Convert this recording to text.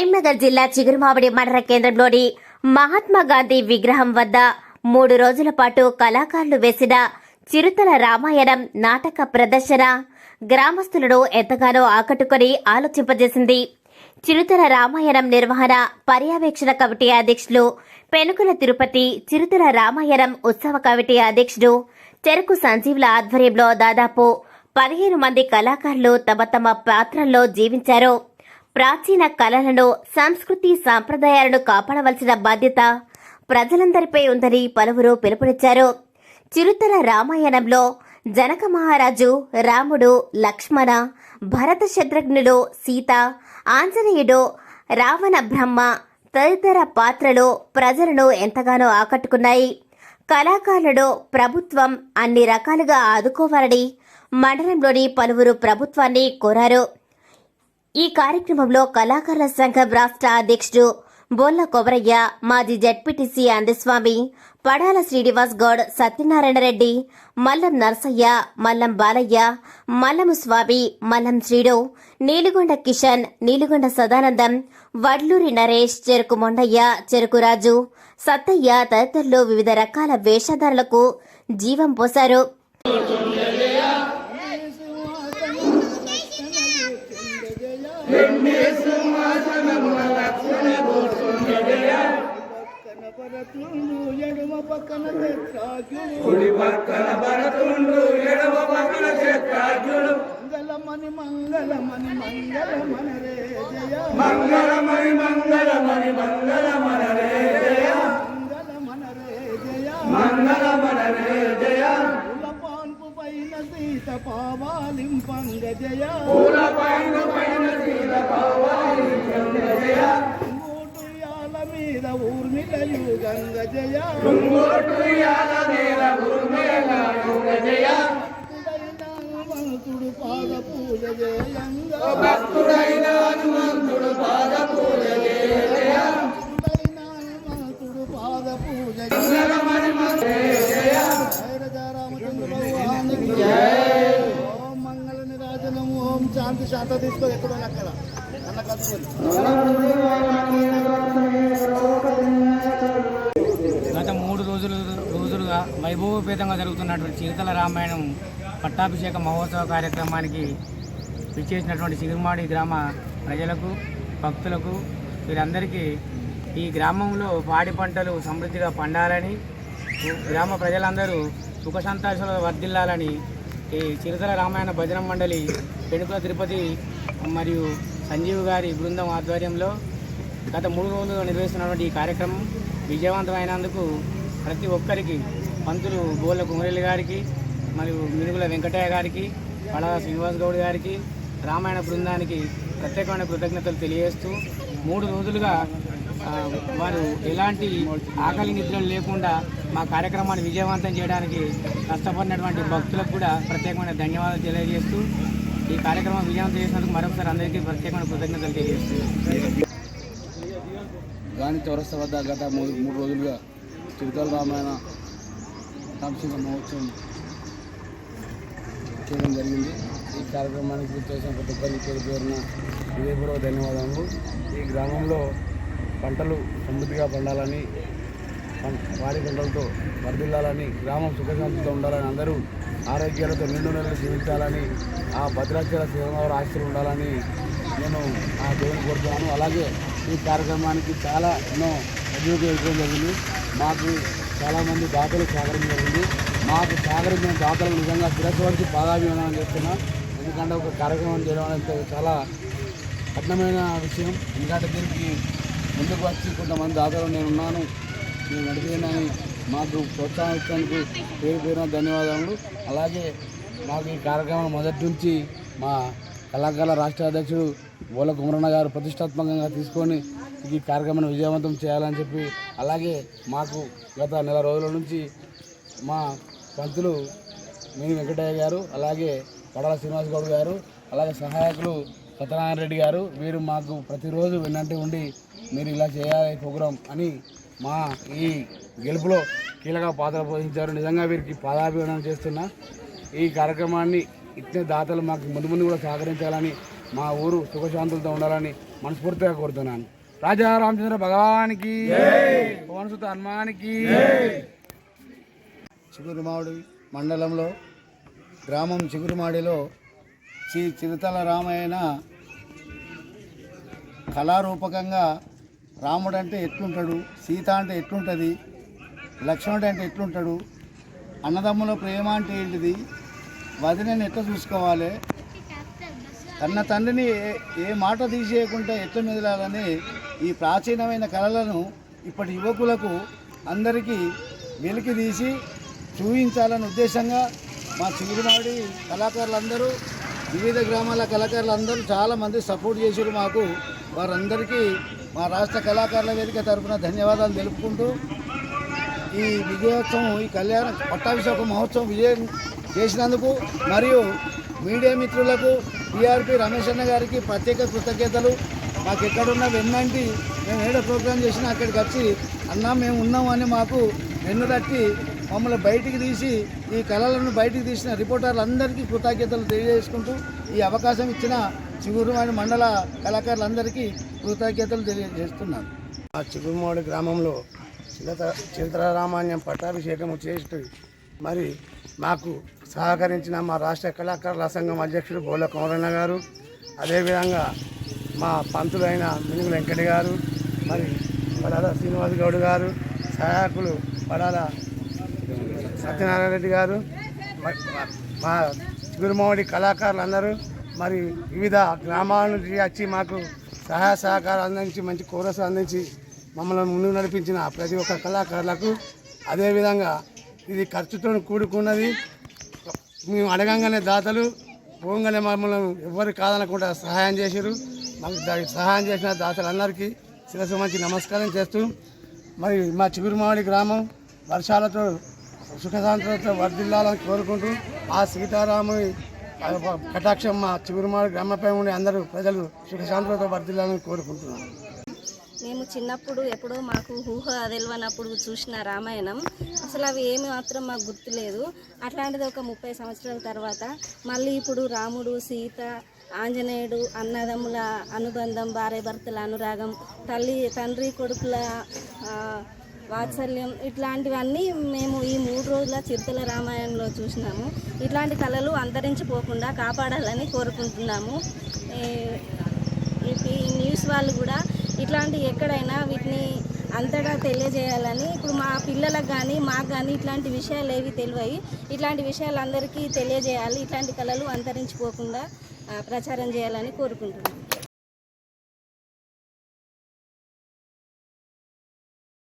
కరీంనగర్ జిల్లా చిగురుమావిడి మండల కేంద్రంలోని మహాత్మా గాంధీ విగ్రహం వద్ద మూడు రోజుల పాటు కళాకారులు వేసిన చిరుతల రామాయణం నాటక ప్రదర్శన గ్రామస్తులను ఎంతగానో ఆకట్టుకుని ఆలోచింపజేసింది. చిరుతల రామాయణం నిర్వహణ పర్యవేక్షణ కమిటీ అధ్యక్షులు పెనుకుల తిరుపతి చిరుతల రామాయణం ఉత్సవ కమిటీ అధ్యక్షుడు చెరుకు సంజీవుల ఆధ్వర్యంలో దాదాపు పదిహేను మంది కళాకారులు తమ తమ పాత్రల్లో జీవించారు. ప్రాచీన కళలను సంస్కృతి సాంప్రదాయాలను కాపాడవలసిన బాధ్యత ప్రజలందరిపై ఉందని పలువురు పిలుపునిచ్చారు. చిరుతల రామాయణంలో జనక మహారాజు రాముడు లక్ష్మణ భరత శత్రుఘ్నుడు సీత ఆంజనేయుడు రావణ బ్రహ్మ తదితర పాత్రలు ప్రజలను ఎంతగానో ఆకట్టుకున్నాయి. కళాకారులను ప్రభుత్వం అన్ని రకాలుగా ఆదుకోవాలని మండలంలోని పలువురు ప్రభుత్వాన్ని కోరారు. ఈ కార్యక్రమంలో కళాకారుల సంఘం రాష్ట్ర అధ్యక్షుడు బొల్ల కొబరయ్య మాజీ జడ్పీటీసీ అందస్వామి పడాల శ్రీనివాస్ గౌడ్ సత్యనారాయణ రెడ్డి మల్లం నరసయ్య మల్లం బాలయ్య మల్లము స్వామి మల్లం శ్రీడు నీలుగొండ కిషన్ నీలుగొండ సదానందం వడ్లూరి నరేష్ చెరుకు మొండయ్య చెరుకు రాజు సత్తయ్య తదితరులు వివిధ రకాల వేషధారులకు జీవం పోశారు పక్కన పరతుండు ఎడమ పక్కన కుడి పక్కన భరతుండు ఎడమ పక్కన చక్రార్జుడు మంగళమని మంగళమని మంగళమన రే జయ మంగళమణి మంగళమణి మంగళమన రే జయ మంగళమన రే జయ మంగళమన రే జయ పాన్పు పైన సీత పావాలింపంగ జయ పూల మీద ఊర్మిళయు గంగ జయ జయ భక్తుడైన పాద పూజ జయంగ. శాంతి శాంత తీసుకొని ఎక్కడో అక్కడ అన్న కలుసుకొని గత మూడు రోజులు రోజులుగా వైభవపేతంగా జరుగుతున్నటువంటి చిరుతల రామాయణం పట్టాభిషేక మహోత్సవ కార్యక్రమానికి విచ్చేసినటువంటి చిగురుమాడి గ్రామ ప్రజలకు భక్తులకు వీరందరికీ ఈ గ్రామంలో పాడి పంటలు సమృద్ధిగా పండాలని గ్రామ ప్రజలందరూ సుఖ సంతోషాలు వర్ధిల్లాలని ఈ చిరతల రామాయణ భజన మండలి పెనుకుల తిరుపతి మరియు సంజీవ్ గారి బృందం ఆధ్వర్యంలో గత మూడు రోజులుగా నిర్వహిస్తున్నటువంటి ఈ కార్యక్రమం విజయవంతమైనందుకు ప్రతి ఒక్కరికి పంతులు బోళ్ళ కుమరేలి గారికి మరియు మినుగుల వెంకటయ్య గారికి పడవ శ్రీనివాస్ గౌడ్ గారికి రామాయణ బృందానికి ప్రత్యేకమైన కృతజ్ఞతలు తెలియజేస్తూ మూడు రోజులుగా వారు ఎలాంటి ఆకలి నిద్రలు లేకుండా మా కార్యక్రమాన్ని విజయవంతం చేయడానికి కష్టపడినటువంటి భక్తులకు కూడా ప్రత్యేకమైన ధన్యవాదాలు తెలియజేస్తూ ఈ కార్యక్రమం విజయవంతం చేసినందుకు మరొకసారి అందరికీ ప్రత్యేకమైన కృతజ్ఞతలు తెలియజేస్తూ గాంధీ చౌరస్తా వద్ద గత మూడు మూడు రోజులుగా చిరుతల రామాయణ సాంస్కృతిక మహోత్సవం చేయడం జరిగింది. ఈ కార్యక్రమానికి చేసిన ప్రతి ఒక్కరికి పేరు పేరున హృదయపూర్వక ధన్యవాదాలు ఈ గ్రామంలో పంటలు సమృద్ధిగా పండాలని వారి పంటలతో వరదిల్లాలని గ్రామం సుఖశాంతితో ఉండాలని అందరూ ఆరోగ్యాలతో నిండు నెలలు జీవించాలని ఆ భద్రాచల శ్రీరామవారి ఆశలు ఉండాలని నేను ఆ దేవుని కోరుతున్నాను. అలాగే ఈ కార్యక్రమానికి చాలా ఎన్నో అభివృద్ధి చేయడం జరిగింది. మాకు చాలామంది దాతలు సహకరించడం జరిగింది. మాకు సహకరించిన దాతలు నిజంగా శిరస్సు వరకు పాదాభిమానం చేస్తున్నాం. ఎందుకంటే ఒక కార్యక్రమం చేయడం అనేది చాలా కఠినమైన విషయం. ఎందుకంటే దీనికి ముందుకు వచ్చి కొంతమంది దాతలు నేనున్నాను. నేను నడిపోయినని మాకు ప్రోత్సాహించడానికి పేరు పేరున ధన్యవాదాలు అలాగే మాకు ఈ కార్యక్రమం మొదటి నుంచి మా కళాకారుల రాష్ట్ర అధ్యక్షుడు బోల కుమరణ గారు ప్రతిష్టాత్మకంగా తీసుకొని ఈ కార్యక్రమాన్ని విజయవంతం చేయాలని చెప్పి అలాగే మాకు గత నెల రోజుల నుంచి మా పంతులు మీ వెంకటయ్య గారు అలాగే పడాల శ్రీనివాస్ గౌడ్ గారు అలాగే సహాయకులు సత్యనారాయణ రెడ్డి గారు వీరు మాకు ప్రతిరోజు విన్నట్టు ఉండి మీరు ఇలా చేయాలి ప్రోగ్రాం అని మా ఈ గెలుపులో కీలక పాత్ర పోషించారు. నిజంగా వీరికి పాదాభివందనం చేస్తున్నా. ఈ కార్యక్రమాన్ని ఇచ్చిన దాతలు మాకు ముందు ముందు కూడా సహకరించాలని మా ఊరు సుఖశాంతులతో ఉండాలని మనస్ఫూర్తిగా కోరుతున్నాను. రాజా రామచంద్ర భగవానికి పవనసుత హనుమానికి. చిగురుమావుడి మండలంలో గ్రామం చిగురుమాడిలో శ్రీ చిరుతల రామాయణ కళారూపకంగా రాముడు అంటే ఎట్లుంటాడు సీత అంటే ఎట్లుంటుంది లక్ష్మణుడు అంటే ఎట్లుంటాడు అన్నదమ్ముల ప్రేమ అంటే ఏంటిది వదినని ఎట్లా చూసుకోవాలి? తన తండ్రిని ఏ ఏ మాట తీసేయకుండా ఎట్లా మెదలాలని ఈ ప్రాచీనమైన కళలను ఇప్పటి యువకులకు అందరికీ వెలికి తీసి చూపించాలనే ఉద్దేశంగా మా చిగురుమాడి కళాకారులందరూ వివిధ గ్రామాల కళాకారులందరూ చాలామంది సపోర్ట్ చేశారు మాకు. వారందరికీ మా రాష్ట్ర కళాకారుల వేదిక తరఫున ధన్యవాదాలు తెలుపుకుంటూ ఈ విజయోత్సవం ఈ కళ్యాణ పట్టాభిషేక మహోత్సవం విజయం చేసినందుకు మరియు మీడియా మిత్రులకు టీఆర్పీ రమేష్ అన్న గారికి ప్రత్యేక కృతజ్ఞతలు. మాకు ఎక్కడున్న వెన్నంటి మేము ఏడో ప్రోగ్రాం చేసినా అక్కడికి వచ్చి అన్నా మేము ఉన్నామని మాకు వెన్ను తట్టి మమ్మల్ని బయటికి తీసి ఈ కళలను బయటికి తీసిన రిపోర్టర్లందరికీ కృతజ్ఞతలు తెలియజేసుకుంటూ ఈ అవకాశం ఇచ్చిన చిగురుమాడి మండల కళాకారులందరికీ కృతజ్ఞతలు తెలియజేస్తున్నాను. ఆ చిగురుమాడి గ్రామంలో చిలత చిలతరామాన్యం పట్టాభిషేకం చేసి మరి మాకు సహకరించిన మా రాష్ట్ర కళాకారుల సంఘం అధ్యక్షుడు బోల కౌరన్న గారు అదేవిధంగా మా పంతులైన మినుగు వెంకట గారు మరి పడాల శ్రీనివాస్ గౌడ్ గారు సహాయకులు పడాల సత్యనారాయణ రెడ్డి గారు మా చిగురుమావడి కళాకారులందరూ మరి వివిధ గ్రామాల నుంచి వచ్చి మాకు సహాయ సహకారం అందించి మంచి కోరస్ అందించి మమ్మల్ని ముందుకు నడిపించిన ప్రతి ఒక్క కళాకారులకు అదేవిధంగా ఇది ఖర్చుతో కూడుకున్నది. మేము అడగంగానే దాతలు పోగానే మమ్మల్ని ఎవరు కాదనకుండా సహాయం చేశారు. మాకు సహాయం చేసిన దాతలందరికీ శిరస్సు మంచి నమస్కారం చేస్తూ మరి మా చిగురుమావడి గ్రామం వర్షాలతో సుఖశాంతులతో వర్ధిల్లాలని కోరుకుంటూ ఆ సీతారాముని కటాక్షం మా చిగురుమాడు గ్రామపై ఉండే అందరూ ప్రజలు సుఖశాంతులతో వర్ధిల్లాలని కోరుకుంటున్నాను మేము చిన్నప్పుడు ఎప్పుడో మాకు ఊహ తెలియనప్పుడు చూసిన రామాయణం. అసలు అవి ఏమి మాత్రం మాకు గుర్తులేదు. అట్లాంటిది ఒక ముప్పై సంవత్సరాల తర్వాత మళ్ళీ ఇప్పుడు రాముడు సీత ఆంజనేయుడు అన్నదమ్ముల అనుబంధం భార్య భర్తల అనురాగం తల్లి తండ్రి కొడుకుల వాత్సల్యం ఇట్లాంటివన్నీ మేము ఈ మూడు రోజుల చిరుతల రామాయణంలో చూసినాము. ఇట్లాంటి కళలు అంతరించిపోకుండా కాపాడాలని కోరుకుంటున్నాము. ఈ- న్యూస్ వాళ్ళు కూడా ఇట్లాంటి ఎక్కడైనా వీటిని అంతగా తెలియజేయాలని ఇప్పుడు మా పిల్లలకు కానీ మాకు కానీ ఇట్లాంటి విషయాలు ఏవి తెలివయి. ఇట్లాంటి విషయాలు అందరికీ తెలియజేయాలి. ఇట్లాంటి కళలు అంతరించిపోకుండా ప్రచారం చేయాలని కోరుకుంటున్నాను